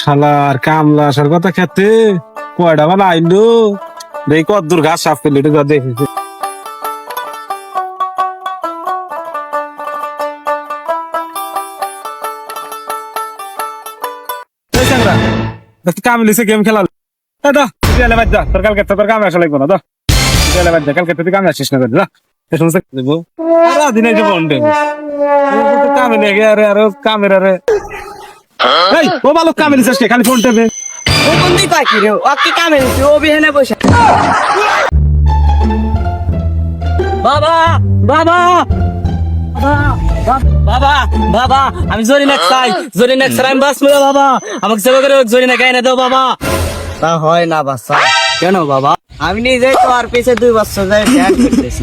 শালার কামলা আসার কথা খেতে। কয়টা বেলা আইলো দেখি কত দূর ঘাস সাফ করলি এটা দেখি। এই চ্যাংড়া, দেখ তো কাম লিছে গেম খেলা দা বাদ যা তোর কালকে তোর কামে আসা লাগবো না দা। বাদ যা কালকে তুই কামে আসিস না করে দেবো। যে কামে লেগে আরে আরে কামের আরে। এই ও বালক কামে লিছিস খালি ফোন টেপে। ও কোন দিক কয় কি রে? ও কি কামে ও বিহেনে বসে বাবা বাবা বাবা বাবা আমি জরি না চাই জরি না চাই আমি বাঁচবো বাবা। আমাকে সেবা করে জরি না গায়ে না দাও বাবা। তা হয় না বাচ্চা। কেন বাবা? আমি নিজে তো আর পিছে দুই বছর যাই ধ্যান করতেছি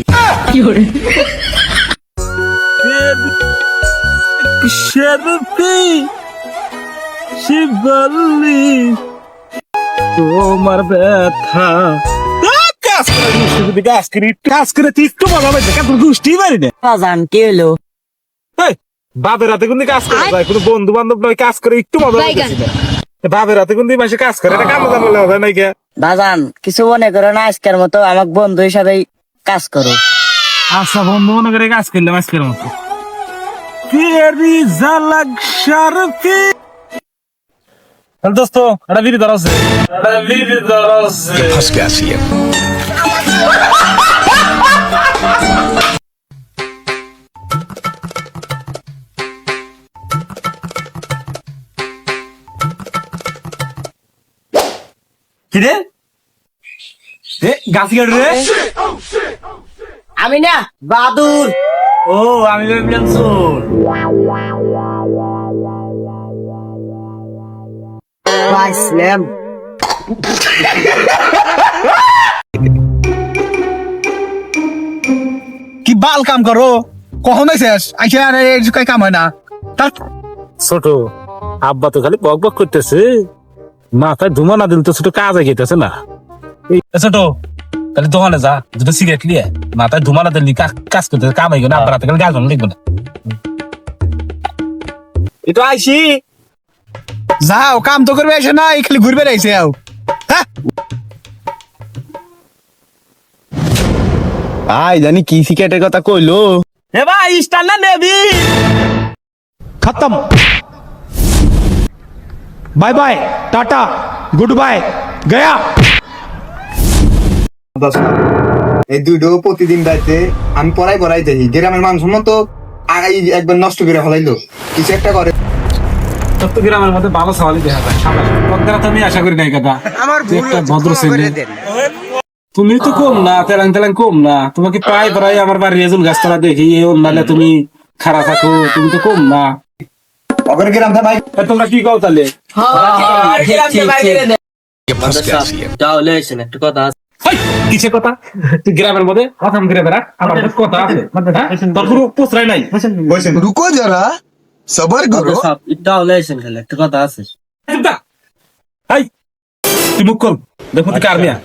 শরফি শিবলি তোমার ব্যথা। হাতে কোন কাজ করে যায়? কোনো বন্ধু বান্ধব নয় কাজ করে একটু মজা হাতে কোন মাসে কাজ করে? কাম জানা হবে নাই কিছু মনে করো না আজকের মতো আমাকে বন্ধু হিসাবে কাজ করো। আচ্ছা বন্ধু মনে করে কাজ করলাম আজকের মতো। তেরি শরফি দোস্ত এটা বিড়ি ধরা আছে। বিড়ি গাছ কেটে আমি না বাদুর ও আমি ভাবলাম চোর পাইছিলাম কি বাল কাম করো? কখন শেষ। আইসা আর এই কাই কাম হয় না। তার ছোট আব্বা তো খালি বক বক করতেছে। মাথায় ধুমা না দিল তো ছোট কাজ গেতেছে না। ছোট তাহলে দোকানে যা দুটো সিগারেট লিয়ে মাথায় ধুমা না দিলি কাজ কাজ করতে কাম হইব না আব্বার হাতে খালি গাছ লিখব না। এটা আইসি। যাও কাম তো করবে এসে না এই খালি ঘুরবে রাইছে আও। হ্যাঁ? আই জানি কি সিকেটের কথা কইলো। এ ভাই স্টার না নেবি? খতম। Bye bye tata good bye Gaya. এই দুটো প্রতিদিন রাইতে আমি পড়াই পড়াই দেখি গ্রামের মানুষ মতো আগাই একবার নষ্ট করে ফেলাইলো। কিছু একটা করে। চট্টগ্রামের মধ্যে আমার তুমি তো কম না তেলাং তেলাং কম না। তোমাকে প্রায় প্রায় আমার বাড়ি এজন গাছতলা দেখি অন্যান্য তুমি খারাপ থাকো তুমি তো কম না। তোমরা কি কও তাহলে? কথা কথা? গ্রামের মধ্যে? কথা গ্রামের কথা আছে। তোর কোনো নাই। রুকো যারা সবার করো এটা হলে আইছেন খেলে একটা কথা আছে ইদ্দা হাই তুই কল দেখো তো কার মিয়া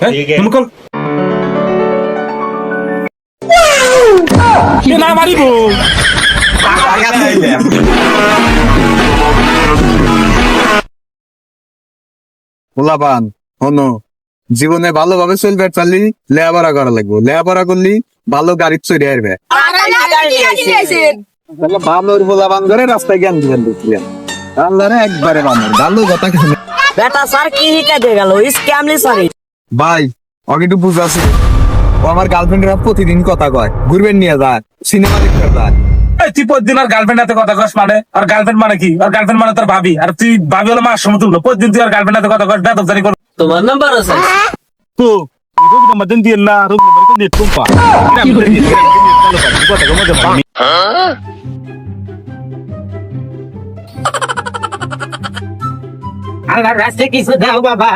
হ্যাঁ তুমি কল কি না মারিব পোলাপান হনো জীবনে ভালোভাবে চলবে লেয়াপড়া করা লাগবো লেয়াপড়া করলি ভালো গাড়ি চড়িয়ে আসবে তাহলে বানর পোলাপান করে রাস্তায় জ্ঞান দিবেন দিচ্ছিলেন আল্লাহ রে একবারে বানর ভালো কথা শুনে বেটা স্যার কি হিকা দিয়ে গেল? স্ক্যামলি সরি ভাই ওকে একটু বুঝ আছে। ও আমার গার্লফ্রেন্ডের প্রতিদিন কথা কয়। ঘুরবেন নিয়ে যায় সিনেমা দেখতে যায়। এই তুই প্রতিদিন আর গার্লফ্রেন্ড হাতে কথা কস মানে? আর গার্লফ্রেন্ড মানে কি? আর গার্লফ্রেন্ড মানে তোর ভাবি। আর তুই ভাবি হলো মার সমতুল্য। প্রতিদিন তুই আর গার্লফ্রেন্ড হাতে কথা কস বেতন জানি কর তোমার নাম্বার আছে? তো রোগ নাম্বার দেন দিয়ে না রোগ নাম্বার তো নেট কম্পা কথা কমে যাবে আমি আল্লাহর রাস্তায় কিছু দাও বাবা।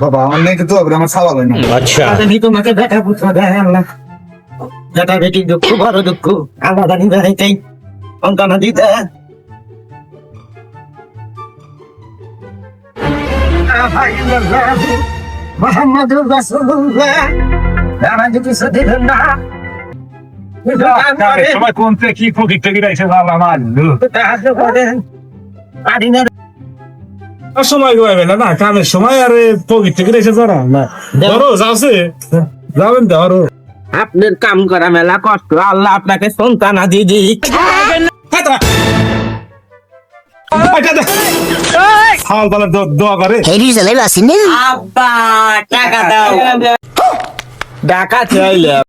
বাবা আমার নেই তো আমার সাবাল হয় না। আমি তোমাকে বেটা পুত্র দেয় আল্লাহ বেটা বেটি দুঃখ বড় দুঃখ আল্লাহ জানি বেড়াইতেই অন্তনা দিতে মোহাম্মদ রাসূলুল্লাহ। আমার কিছু দিলেন না। সবাই কোন থেকে কি ফকির টকির বাবা মারলো সময় গোয়াবে না না কামের সময় আর পবিত্র থেকে এসে ধরা না ধরো যাচ্ছে যাবেন ধরো আপনার কাম করা মেলা কষ্ট আল্লাহ আপনাকে সন্তান আদি দিক হাল পালা দোয়া করে টাকা দাও টাকা চাইলে